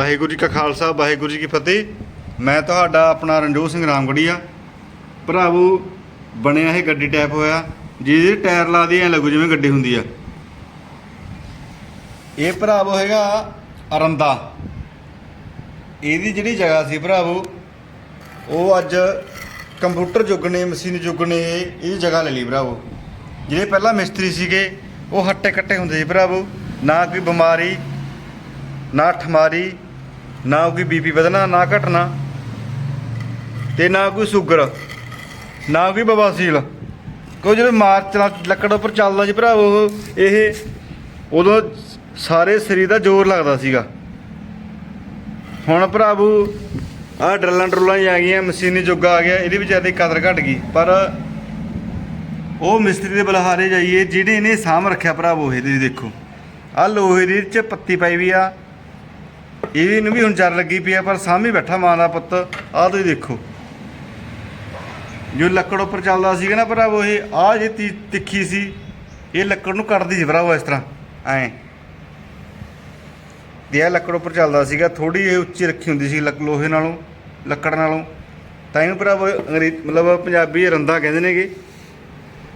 ਵਾਹਿਗੁਰੂ ਜੀ ਕਾ ਖਾਲਸਾ, ਵਾਹਿਗੁਰੂ ਜੀ ਕੀ ਫਤਿਹ। ਮੈਂ ਤੁਹਾਡਾ ਆਪਣਾ ਰਣਜੋਤ ਸਿੰਘ ਰਾਮਗੜੀਆ। ਭਰਾਵੋ, ਬਣਿਆ ਇਹ ਗੱਡੀ ਟੈਪ ਹੋਇਆ। ਜਿਹਦੇ ਟਾਇਰ ਲਾ ਦੇ ਐ ਲੱਗੂ ਜਿਵੇਂ ਗੱਡੀ ਹੁੰਦੀ ਆ। ਇਹ ਭਰਾਵੋ ਹੈਗਾ ਅਰੰਦਾ। ਇਹਦੀ ਜਿਹੜੀ ਜਗ੍ਹਾ ਸੀ ਭਰਾਵੋ, ਉਹ ਅੱਜ ਕੰਪਿਊਟਰ ਯੁੱਗ ਨੇ, ਮਸ਼ੀਨ ਯੁੱਗ ਨੇ ਇਹਦੀ ਜਗ੍ਹਾ ਲੈ ਲਈ ਭਰਾਵੋ। ਜਿਹੜੇ ਪਹਿਲਾਂ ਮਿਸਤਰੀ ਸੀਗੇ, ਉਹ ਹੱਟੇ ਕੱਟੇ ਹੁੰਦੇ ਸੀ ਭਰਾਵੋ। ਨਾ ਕੋਈ ਬਿਮਾਰੀ, ਨਾ ਠਮਾਰੀ ਨਾ ਕੋਈ ਬੀਪੀ ਵਧਣਾ, ਨਾ ਘਟਣਾ ਤੇ ਨਾ ਕੋਈ ਸ਼ੂਗਰ, ਨਾ ਕੋਈ ਬਵਾਸੀਲ। ਕੋਈ ਜਦੋਂ ਮਾਰ ਚਲਾ ਲੱਕੜ ਉੱਪਰ ਚੱਲਦਾ ਸੀ ਭਰਾ ਉਹ, ਇਹ ਉਦੋਂ ਸਾਰੇ ਸਰੀਰ ਦਾ ਜ਼ੋਰ ਲੱਗਦਾ ਸੀਗਾ। ਹੁਣ ਭਰਾਵੋ ਆਹ ਡਰਲਾਂ ਡਰਲਾਂ ਹੀ ਆ ਗਈਆਂ, ਮਸ਼ੀਨੀ ਯੁੱਗ ਆ ਗਿਆ, ਇਹਦੀ ਵੀ ਜ਼ਿਆਦਾ ਕਦਰ ਘਟ ਗਈ। ਪਰ ਉਹ ਮਿਸਤਰੀ ਦੇ ਬਲਹਾਰੇ ਜਾਈਏ ਜਿਹੜੇ ਇਹਨੇ ਸਾਂਭ ਰੱਖਿਆ ਭਰਾਵੋ ਇਹਦੇ ਦੇਖੋ। ਆਹ ਲੋਹੇ ਦੀ ਚ ਪੱਤੀ ਪਾਈ ਵੀ ਆ ਇਹ ਨੂੰ ਵੀ ਹੁਣ ਜਰ ਲੱਗੀ ਪਈ ਆ, ਪਰ ਸਾਹਮਣੇ ਬੈਠਾ ਮਾਂ ਦਾ ਪੁੱਤ। ਆਹ ਤੁਸੀਂ ਦੇਖੋ। ਜੋ ਲੱਕੜ ਉੱਪਰ ਚੱਲਦਾ ਸੀਗਾ ਨਾ ਭਰਾਵੋ ਇਹ ਆਹ ਜੇ ਤੀ- ਤਿੱਖੀ ਸੀ, ਇਹ ਲੱਕੜ ਨੂੰ ਕੱਟਦੀ ਸੀ ਭਰਾਵੋ ਇਸ ਤਰ੍ਹਾਂ, ਐਂ। ਤੇ ਇਹ ਲੱਕੜ ਉੱਪਰ ਚੱਲਦਾ ਸੀਗਾ ਥੋੜੀ ਇਹ ਉੱਚੀ ਰੱਖੀ ਹੁੰਦੀ ਸੀ ਲੱਕ- ਲੋਹੇ ਨਾਲੋਂ, ਲੱਕੜ ਨਾਲੋਂ। ਤਾਂ ਇਹਨੂੰ ਭਰਾਵੋ ਅੰਗਰੇਜ਼ ਮਤਲਬ ਪੰਜਾਬੀ ਰੰਦਾ ਕਹਿੰਦੇ ਨੇਗੇ।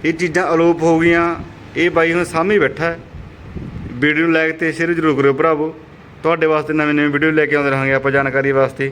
ਇਹ ਚੀਜ਼ਾਂ ਅਲੋਪ ਹੋ ਗਈਆਂ, ਇਹ ਬਾਈ ਹੁਣ ਸਾਹਮਣੇ ਬੈਠਾ। ਹੈ ਵੀਡੀਓ ਨੂੰ ਲਾਈਕ ਤੇ ਸ਼ੇਅਰ ਜ਼ਰੂਰ ਕਰਿਓ ਭਰਾਵੋ ਤੁਹਾਡੇ ਵਾਸਤੇ ਨਵੇਂ ਨਵੇਂ ਵੀਡੀਓ ਲੈ ਕੇ ਆਉਂਦੇ ਰਹਾਂਗੇ ਆਪਾਂ ਜਾਣਕਾਰੀ ਵਾਸਤੇ।